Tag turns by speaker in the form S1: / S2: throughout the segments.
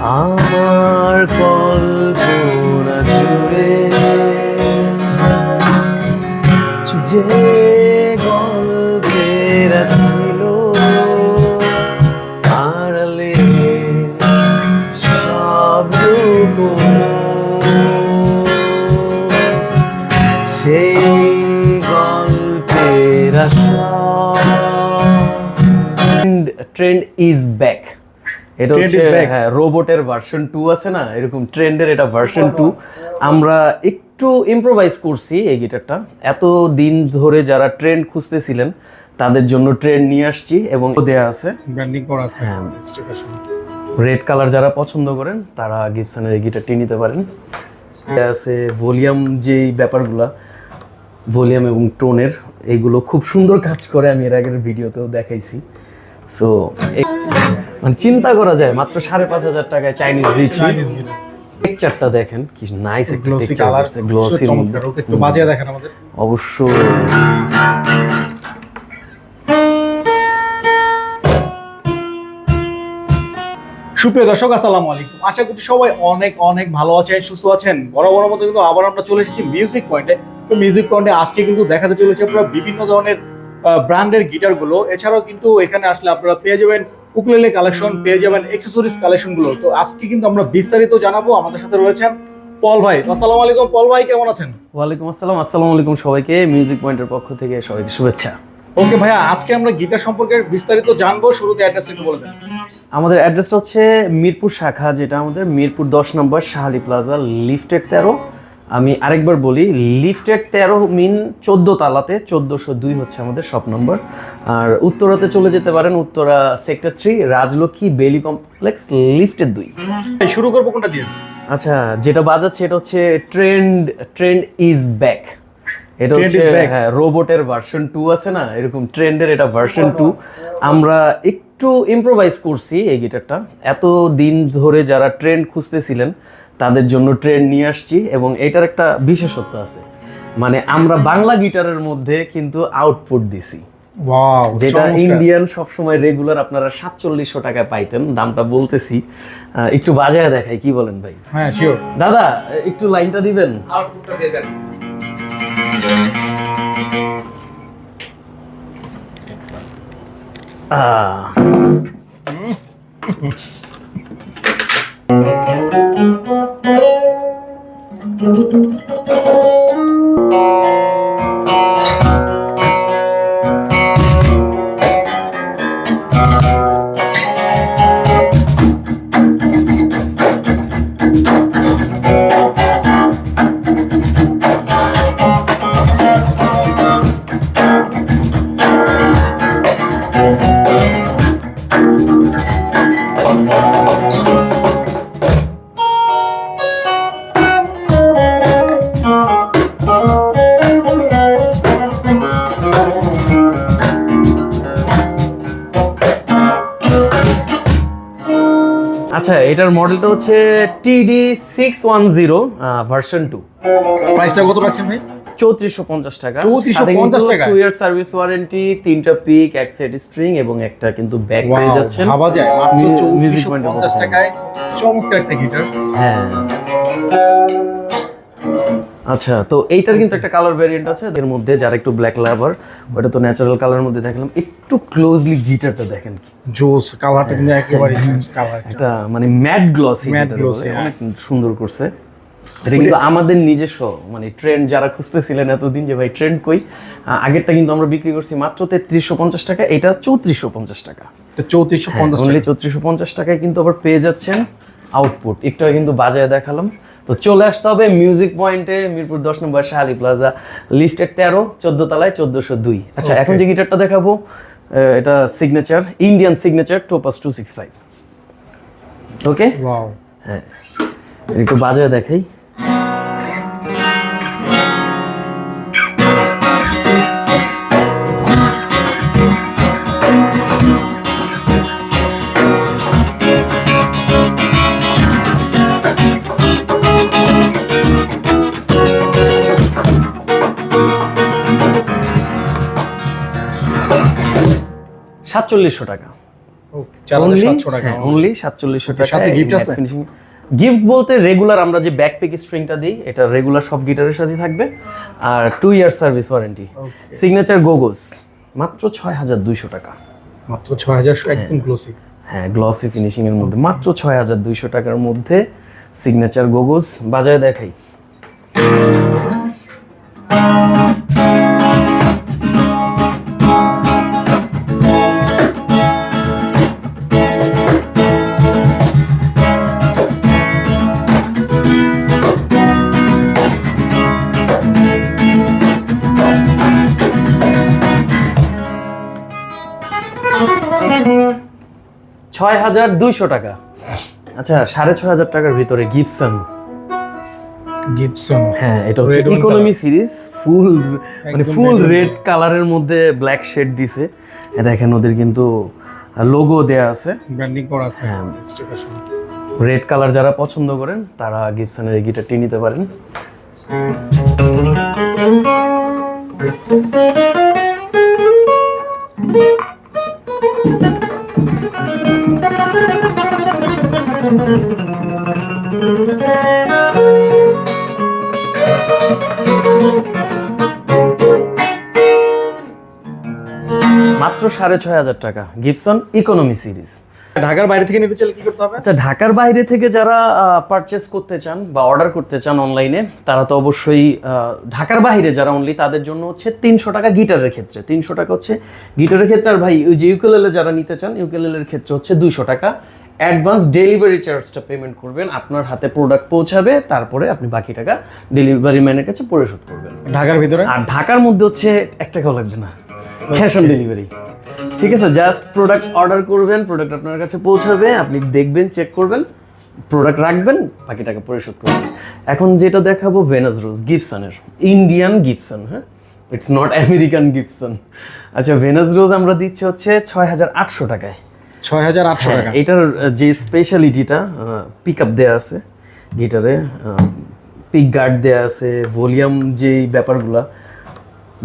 S1: আমার কল্পনা জুড়ে যে গল্পের ছিল আড়ালে সব সেই গল্পের ট্রেন্ড ইজ ব্যাক এটা হচ্ছে হ্যাঁ রোবটের ভার্সন টু আছে না? এরকম ট্রেন্ডের এটা ভার্সন টু আমরা একটু ইম্প্রোভাইজ করছি এই গিটারটা। এত দিন ধরে যারা ট্রেন্ড খুঁজতেছিলেন তাদের জন্য ট্রেন্ড নিয়ে আসছি এবং দেয়া আছে।
S2: ব্র্যান্ডিং করা আছে।
S1: হ্যাঁ। রেড কালার যারা পছন্দ করেন তারা গিপসনের এই গিটারটি নিতে পারেন। আছে ভলিউম যেই ব্যাপারগুলা ভলিউম এবং টোনের এগুলো খুব সুন্দর কাজ করে। আমি এর আগের ভিডিওতেও দেখাইছি। সো মানে চিন্তা করা যায় মাত্র সাড়ে পাঁচ হাজার টাকায় চাইনিজ দিচ্ছি। টেক্সচারটা দেখেন কি নাইস একটা
S2: গ্লোসি কালার
S1: গ্লোসি
S2: চমৎকার। ওকে একটু বাজিয়ে দেখেন আমাদের।
S1: অবশ্যই
S2: সুপ্রিয় দর্শক আসসালামু আলাইকুম। আশা করি সবাই অনেক অনেক ভালো আছেন সুস্থ আছেন। বড় বড় মতো কিন্তু আবার আমরা চলে এসেছি মিউজিক পয়েন্টে তো মিউজিক পয়েন্টে আজকে কিন্তু দেখাতে চলেছে আপনারা বিভিন্ন ধরনের ব্র্যান্ডের গিটারগুলো এছাড়াও কিন্তু এখানে আসলে আপনারা পেয়ে যাবেন উকুলেলে কালেকশন পেয়ে যাবেন অ্যাক্সেসরিজ কালেকশনগুলো তো আজকে কিন্তু আমরা বিস্তারিত জানাব আমাদের সাথে রয়েছেন পল ভাই। আসসালামু আলাইকুম পল ভাই কেমন আছেন?
S1: ওয়ালাইকুম আসসালাম আসসালামু আলাইকুম সবাইকে। মিউজিক পয়েন্টের পক্ষ থেকে সবাইকে শুভেচ্ছা।
S2: ওকে ভাইয়া আজকে আমরা গিটার সম্পর্কে বিস্তারিত জানব শুরুতে অ্যাড্রেসটা একটু বলে দেন।
S1: আমাদের অ্যাড্রেসটা হচ্ছে মিরপুর শাখা যেটা আমাদের মিরপুর দশ নম্বর শাহালি প্লাজা লিফটেড তেরো। আমি আরেকবার বলি লিফটেড তেরো মিন চোদ্দ তালাতে চোদ্দোশো দুই হচ্ছে আমাদের শপ নম্বর আর উত্তরাতে চলে যেতে পারেন উত্তরা সেক্টর থ্রি রাজলক্ষ্মী বেলি কমপ্লেক্স লিফটেড দুই।
S2: শুরু করব কোনটা দিয়ে?
S1: আচ্ছা যেটা বাজাচ্ছে এটা হচ্ছে ট্রেন্ড ট্রেন্ড ইজ ব্যাক এটা হচ্ছে. হ্যাঁ রোবটের ভার্সন টু আছে না এরকম ট্রেন্ডের এটা ভার্সন টু আমরা একটু ইম্প্রোভাইজ করছি এই গিটারটা। এত দিন ধরে যারা ট্রেন্ড খুঁজতেছিলেন তাদের জন্য ট্রেন নিয়ে আসছি এবং এটার একটা বিশেষত্ব আছে। মানে আমরা বাংলা গিটারের মধ্যে কিন্তু আউটপুট দিছি। যেটা ইন্ডিয়ান সবসময় রেগুলার আপনারা সাতচল্লিশশো টাকায় পাইতেন দামটা বলতেছি। একটু বাজায় দেখাই কি বলেন ভাই?
S2: হ্যাঁ
S1: দাদা একটু লাইনটা দিবেন?
S2: আউটপুটটা দিয়ে দেন।
S1: আহ, Thank you. এটার মডেলটা হচ্ছে TD six one zero version two
S2: প্রাইসটা কত রাখছেন ভাই?
S1: চৌত্রিশশো পঞ্চাশ টাকা।
S2: 3450 টাকা?
S1: টু ইয়ার সার্ভিস ওয়ারেন্টি তিনটা পিক এক সেট স্ট্রিং এবং একটা কিন্তু ব্যাক পেয়ে যাচ্ছেন।
S2: ভাবা যায়। মাত্র চৌত্রিশশো পঞ্চাশ। টাকায় চমৎকার একটা গিটার
S1: হ্যাঁ। আচ্ছা তো এইটার কিন্তু একটা কালার ভেরিয়েন্ট আছে। এর মধ্যে যারা একটু ব্ল্যাক লাভার ওটা তো ন্যাচারাল কালারের মধ্যে দেখলাম। একটু ক্লোজলি গিটারটা দেখেন কি।
S2: জোস কালারটা কিন্তু একেবারে জোস কালার
S1: একটা মানে ম্যাট গ্লসি
S2: glossy, হ্যাঁ।
S1: অনেক সুন্দর করছে। এটা কিন্তু আমাদের নিজস্ব মানে ট্রেন্ড যারা খুঁজতেছিলেন এতদিন যে ভাই ট্রেন্ড কই? আগেরটা কিন্তু আমরা বিক্রি করছি মাত্র তেত্রিশশো পঞ্চাশ টাকা এটা চৌত্রিশশো পঞ্চাশ টাকা।
S2: চৌত্রিশশো পঞ্চাশ
S1: অনলি চৌত্রিশশো পঞ্চাশ টাকায় কিন্তু আবার পেয়ে যাচ্ছেন আউটপুট একটু কিন্তু বাজায় দেখালাম। তো চলে আসতে হবে মিউজিক পয়েন্টে মিরপুর দশ নম্বর শাহালি প্লাজা লিফটের তেরো চোদ্দ তলায় চোদ্দোশো দুই। আচ্ছা এখন যে গিটারটা দেখাবো এটা signature Indian signature Topaz two six five okay হ্যাঁ একটু বাজায় দেখাই। সাতচল্লিশশো টাকা। অনলি সাতচল্লিশশো টাকা
S2: সাথে আছে?
S1: গিফট বলতে রেগুলার আমরা যে ব্যাকপ্যাক স্ট্রিংটা দিই এটা রেগুলার সব গিটারের সাথে থাকবে। আর two year service warranty signature গোগোস মাত্র ছয় হাজার দুইশো টাকা।
S2: মাত্র ছয় হাজার একদম গ্লোসি
S1: হ্যাঁ গ্লসি ফিনিশিং এর মধ্যে। মাত্র ছয় হাজার দুইশো টাকার মধ্যে সিগনেচার গোগোস বাজারে দেখাই। ছয় হাজার দুইশো টাকা। আচ্ছা সাড়ে ছয় হাজার টাকার ভিতরে গিপসন
S2: গিপসন
S1: হ্যাঁ এটা হচ্ছে ইকোনমি সিরিজ ফুল মানে ফুল রেড কালারের মধ্যে ব্ল্যাক শেড দিছে। দেখেন ওদের কিন্তু লোগো দেয়া আছে।
S2: ব্র্যান্ডিং করা আছে।
S1: হ্যাঁ। রেড কালার যারা পছন্দ করেন তারা গিপসনের এই গিটারটি নিতে পারেন। সাড়ে ছয় হাজার টাকা। গিপসন ইকোনমি সিরিজ
S2: ঢাকার বাইরে থেকে নিতে চাইলে কি করতে হবে?
S1: আচ্ছা ঢাকার বাইরে থেকে যারা পারচেস করতে চান বা অর্ডার করতে চান অনলাইনে তারা তো অবশ্যই ঢাকার বাইরে যারা অনলি তাদের জন্য হচ্ছে তিনশো টাকা গিটারের ক্ষেত্রে। তিনশো টাকা হচ্ছে গিটারের ক্ষেত্রে। আর ভাই ওই যে ইউকেলেলে যারা নিতে চান ইউকেলেলের ক্ষেত্রে হচ্ছে দুইশো টাকা। অ্যাডভান্স ডেলিভারি চার্জটা পেমেন্ট করবেন আপনার হাতে প্রোডাক্ট পৌঁছাবে তারপরে আপনি বাকি টাকা ডেলিভারি ম্যানের কাছে পরিশোধ করবেন।
S2: ঢাকার ভিতরে?
S1: আর ঢাকার মধ্যে হচ্ছে এক টাকাও লাগবে না। ক্যাশ অন ডেলিভারি ঠিক আছে জাস্ট প্রোডাক্ট অর্ডার করবেন প্রোডাক্ট আপনার কাছে পৌঁছাবে আপনি দেখবেন চেক করবেন প্রোডাক্ট রাখবেন বাকি টাকা পরিশোধ করবেন। এখন যেটা দেখাবো ভেনাস রোজ গিপসনের ইন্ডিয়ান গিপসন হ্যাঁ? ইটস নট আমেরিকান গিপসন আচ্ছা ভেনাস রোজ আমরা দিচ্ছি হচ্ছে ছয় হাজার আটশো টাকায়।
S2: ছয় হাজার আটশো টাকা।
S1: এটার যে স্পেশালিটিটা পিক আপ দেওয়া আছে গিটারে পিক গার্ড দেওয়া আছে ভলিউম যেই ব্যাপারগুলা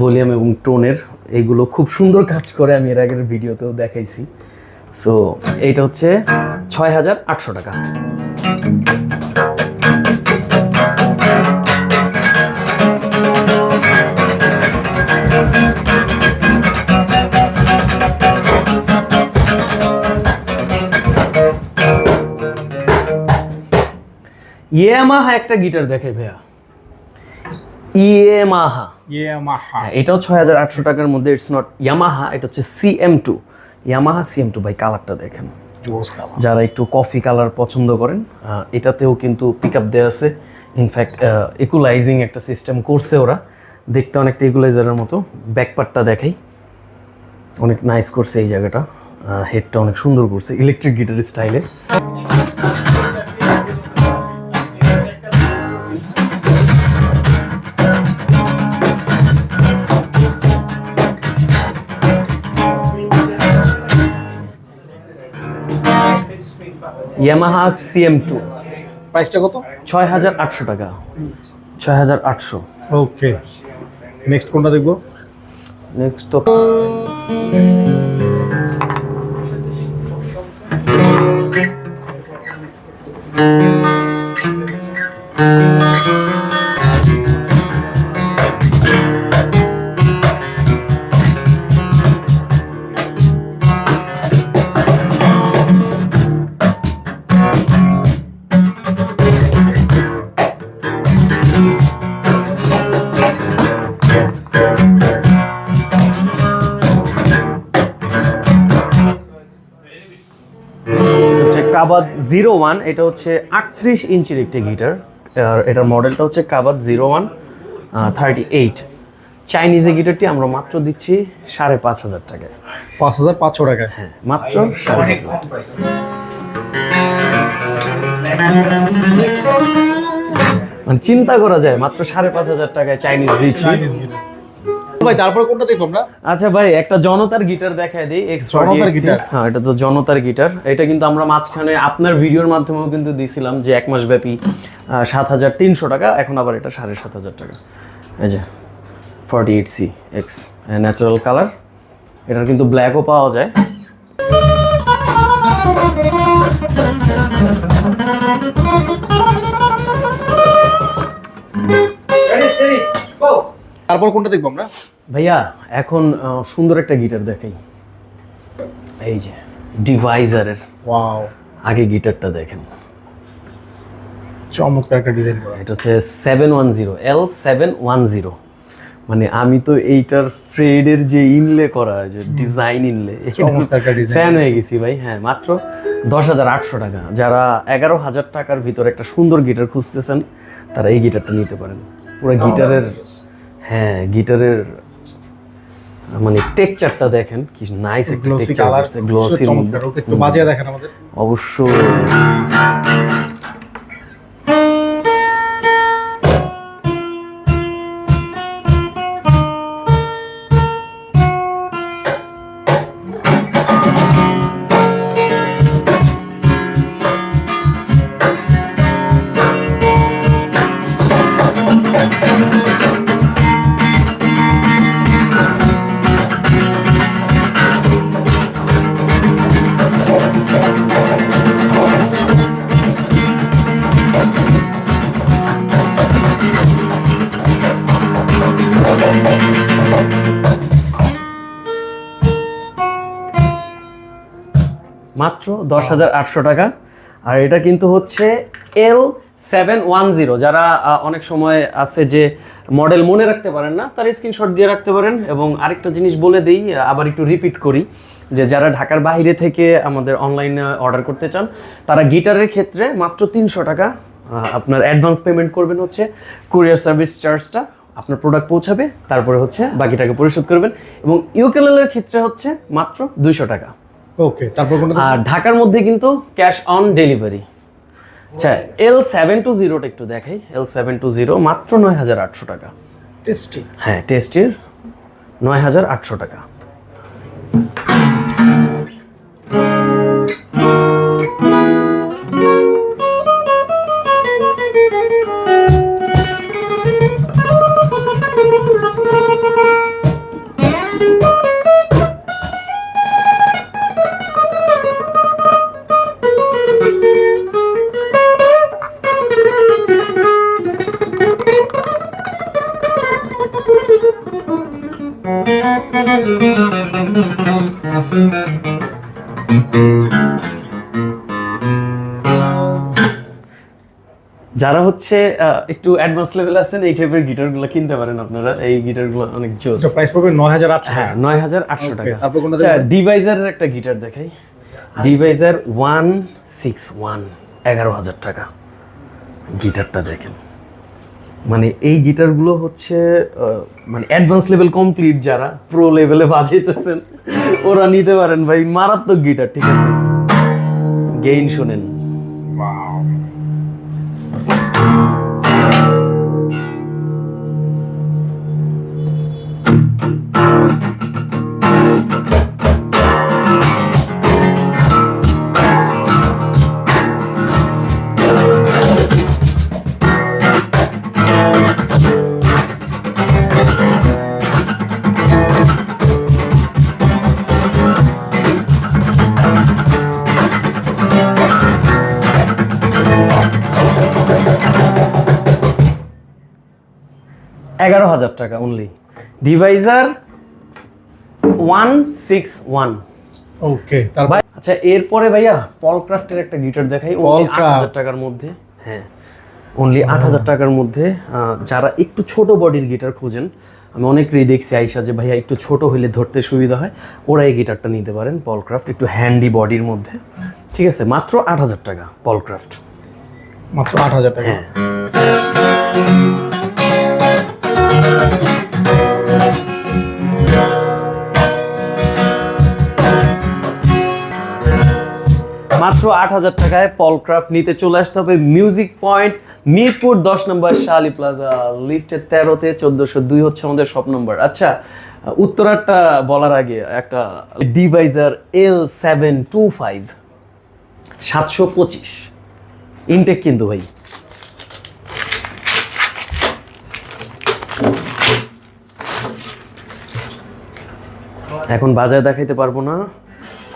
S1: ভলিউম এবং টোনের এগুলো খুব সুন্দর কাজ করে আমি এর আগের ভিডিওতেও দেখাইছি। সো এইটা হচ্ছে ছয় হাজার আটশো টাকা। ইয়ামাহা একটা গিটার দেখে ভাইয়া। Yamaha
S2: Yamaha.
S1: হ্যাঁ এটাও ছয় হাজার আটশো টাকার মধ্যে ইটস নট ইয়ামাহা এটা হচ্ছে CM two Yamaha CM two by কালারটা দেখেন। যারা একটু কফি কালার পছন্দ করেন এটাতেও কিন্তু পিক আপ দেওয়া আছে ইনফ্যাক্ট ইকুলাইজিং একটা সিস্টেম করছে ওরা। দেখতে অনেকটা ইকুলাইজারের মতো। ব্যাকপার্টটা দেখাই। অনেক নাইস করছে এই জায়গাটা। হেডটা অনেক সুন্দর করছে ইলেকট্রিক গিটার স্টাইলে ইয়ামাহা সিএম টু
S2: প্রাইসটা কত?
S1: ছয় হাজার আটশো টাকা। ছয় হাজার আটশো।
S2: ওকে নেক্সট কোনটা দেখব?
S1: নেক্সট তো কাবাদ জিরো ওয়ান এটা হচ্ছে আটত্রিশ ইঞ্চির একটি গিটার। আর এটার মডেলটা হচ্ছে কাবাদ জিরো ওয়ান থার্টি এইট চাইনিজে গিটারটি আমরা মাত্র দিচ্ছি সাড়ে পাঁচ হাজার টাকায়।
S2: পাঁচ হাজার পাঁচশো টাকায়?
S1: হ্যাঁ মাত্র সাড়ে পাঁচ হাজার মানে চিন্তা করা যায় মাত্র সাড়ে পাঁচ হাজার টাকায় চাইনিজ দিচ্ছি।
S2: ভাই তারপর কোনটা দেখব আমরা?
S1: আচ্ছা ভাই একটা জনতার গিটার দেখায় দিই
S2: জনতার গিটার?
S1: হ্যাঁ এটা তো জনতার গিটার। এটা কিন্তু আমরা মাঝখানে আপনার ভিডিওর মাধ্যমেও কিন্তু দিছিলাম যে এক মাস ব্যাপী সাত হাজার তিনশো টাকা এখন আবার এটা সাড়ে সাত হাজার টাকা। এই যে forty eight C X natural colour এটার কিন্তু ব্ল্যাকও পাওয়া যায়।
S2: তারপর কোনটা দেখব আমরা?
S1: ভাইয়া এখন সুন্দর একটা গিটার দেখাই। এই যে ডিভাইজারের।
S2: ওয়াও।
S1: আগে গিটারটা দেখেন।
S2: চমৎকার একটা ডিজাইন করা।
S1: এটা হচ্ছে seven one zero L seven one zero মানে আমি তো এইটার ফ্রেডের যে ইনলে করা যে ডিজাইন ইনলে
S2: চমৎকার ডিজাইন
S1: ফ্যান হয়ে গেছি ভাই হ্যাঁ মাত্র দশ হাজার আটশো টাকা। যারা এগারো হাজার টাকার ভিতরে একটা সুন্দর গিটার খুঁজতেছেন তারা এই গিটারটা নিতে পারেন। পুরো গিটারের হ্যাঁ গিটারের মানে টেকচারটা দেখেন কি নাইস একটা
S2: গ্লোসি কালার
S1: গ্লোসি
S2: চমৎকার। একটু বাজিয়ে দেখেন আমাদের।
S1: অবশ্যই দশ হাজার আটশো টাকা। আর এটা কিন্তু হচ্ছে এল সেভেন ওয়ান জিরো। যারা অনেক সময় আছে যে মডেল মনে রাখতে পারেন না, তার স্ক্রিনশট দিয়ে রাখতে পারেন এবং আরেকটা জিনিস বলে দিই আবার একটু রিপিট করি, যে যারা ঢাকার বাইরে থেকে আমাদের অনলাইনে অর্ডার করতে চান, তারা গিটারের ক্ষেত্রে মাত্র তিনশো টাকা আপনার অ্যাডভান্স পেমেন্ট করবেন হচ্ছে কুরিয়ার সার্ভিস চার্জটা, আপনার প্রোডাক্ট পৌঁছাবে, তারপরে হচ্ছে বাকি টাকা পরিশোধ করবেন এবং ইউকেলেলের ক্ষেত্রে হচ্ছে মাত্র দুইশো টাকা।
S2: ওকে তারপর
S1: আর ঢাকার মধ্যে কিন্তু ক্যাশ অন ডেলিভারি আচ্ছা এল সেভেন টু জিরোটা একটু দেখাই। এল সেভেন টু জিরো মাত্র নয় হাজার আটশো টাকা।
S2: টেস্টি
S1: হ্যাঁ টেস্টির নয় হাজার আটশো টাকা। যারা হচ্ছে একটু অ্যাডভান্স লেভেল আছেন এই টাইপের গিটারগুলো কিনতে পারেন আপনারা। এই গিটারগুলো অনেক জোস।
S2: এটা প্রাইস পড়বে নয় হাজার আটশো
S1: হ্যাঁ নয় হাজার আটশো
S2: Okay,
S1: টাকা।
S2: তারপর কোনটা
S1: আচ্ছা ডিভাইজারের একটা গিটার দেখাই। ডিভাইজার ওয়ান সিক্স ওয়ান এগারো হাজার টাকা। গিটারটা দেখেন। মানে এই গিটারগুলো হচ্ছে মানে অ্যাডভান্স লেভেল কমপ্লিট যারা প্রো লেভেলে বাজাইতেছেন, ওরা নিতে পারেন ভাই, মারাত্মক গিটার, ঠিক আছে? গেইন শোনেন। এগারো হাজার টাকা only Deviser one six one
S2: okay তারপর
S1: ভাই আচ্ছা এরপরে ভাইয়া পলক্রাফটের একটা গিটার দেখাই। আট হাজার টাকার মধ্যে। হ্যাঁ অনলি আট হাজার টাকার মধ্যে যারা একটু ছোট বডির গিটার খুঁজেন আমি অনেকেরই দেখছি আইসা যে ভাইয়া একটু ছোট হইলে ধরতে সুবিধা হয় ওরা এই গিটারটা নিতে পারেন পলক্রাফট একটু হ্যান্ডি বডির মধ্যে। ঠিক আছে মাত্র আট হাজার টাকা পলক্রাফট
S2: মাত্র আট হাজার টাকা।
S1: হ্যাঁ। মাত্র আট হাজার টাকায় পলক্রাফট নিতে চলে আসতে হবে মিউজিক পয়েন্ট মিরপুর দশ নম্বর শালি প্লাজা। লিফটের তেরোতে চোদ্দোশো দুই হচ্ছে আমাদের সব নম্বর। আচ্ছা উত্তরারটা বলার আগে একটা Deviser L seven two five সাতশো পঁচিশ। ইনটেক কিন্তু ভাই। এখন বাজারে দেখাইতে পারব না।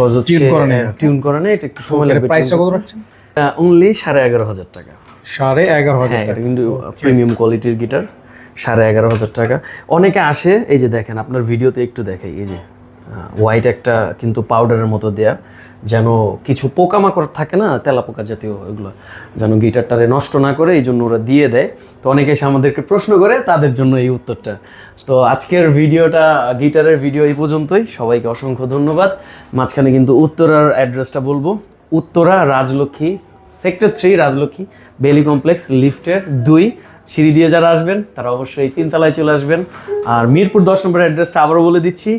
S1: কজ
S2: Tune করা নেই।
S1: টিউন করা নেই এটা একটু সময় লাগবে
S2: প্রাইসটা কত রাখছেন?
S1: অনলি সাড়ে এগারো হাজার টাকা।
S2: সাড়ে এগারো হাজার
S1: হ্যাঁ
S2: টাকা।
S1: কিন্তু প্রিমিয়াম কোয়ালিটির গিটার সাড়ে এগারো হাজার টাকা। অনেকে আসে এই যে দেখেন আপনার ভিডিওতে একটু দেখাই এই যে। হোয়াইট একটা কিন্তু পাউডারের মতো দেয়া, যেন কিছু পোকামাকড় থাকে না, তেলাপোকা জাতীয় এগুলো, যেন গিটারটারে নষ্ট না করে, এই জন্য ওরা দিয়ে দেয়। তো অনেকে এসে আমাদেরকে প্রশ্ন করে তাদের জন্য এই উত্তরটা। তো আজকের ভিডিওটা, গিটারের ভিডিও এই পর্যন্তই। সবাইকে অসংখ্য ধন্যবাদ। মাঝখানে কিন্তু উত্তরার অ্যাড্রেসটা বলব। উত্তরা, রাজলক্ষ্মী, সেক্টর থ্রি, রাজলক্ষ্মী, বেলি কমপ্লেক্স, লিফটের দুই। সিঁড়ি দিয়ে যারা আসবেন, তারা অবশ্যই তিনতলায় চলে আসবেন। আর মিরপুর দশ নম্বর অ্যাড্রেসটা আবারও বলে দিচ্ছি।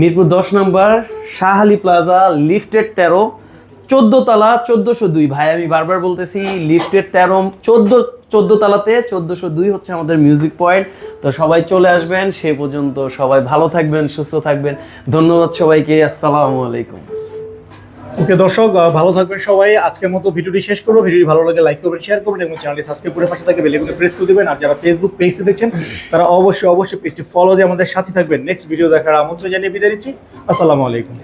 S1: মিরপুর দশ নম্বর, শাহালি প্লাজা, লিফটেড তেরো, চোদ্দ তালা, চোদ্দোশো দুই। ভাই, আমি বারবার বলতেছি লিফটের তেরো, চোদ্দ চোদ্দ তালাতে চোদ্দোশো দুই হচ্ছে আমাদের মিউজিক পয়েন্ট তো সবাই চলে আসবেন, সে পর্যন্ত সবাই ভালো থাকবেন, সুস্থ থাকবেন। ধন্যবাদ সবাইকে, আসসালামু আলাইকুম।
S2: ওকে, দর্শক ভালো থাকবেন সবাই। আজকের মতো ভিডিওটি শেষ করব। ভিডিওটি ভালো লাগে লাইক করবেন শেয়ার করবেন এবং চ্যানেলটি সাবস্ক্রাইব করে পাশে থাকে বেলেগুলো প্রেস করে দেবেন। আর যারা ফেসবুক পেজটি দেখছেন, তারা অবশ্যই অবশ্যই পেজটি ফলো দিয়ে আমাদের সাথে থাকবেন। নেক্সট ভিডিও দেখার আমন্ত্রণ জানিয়ে বিদায় দিচ্ছি আসসালামু আলাইকুম।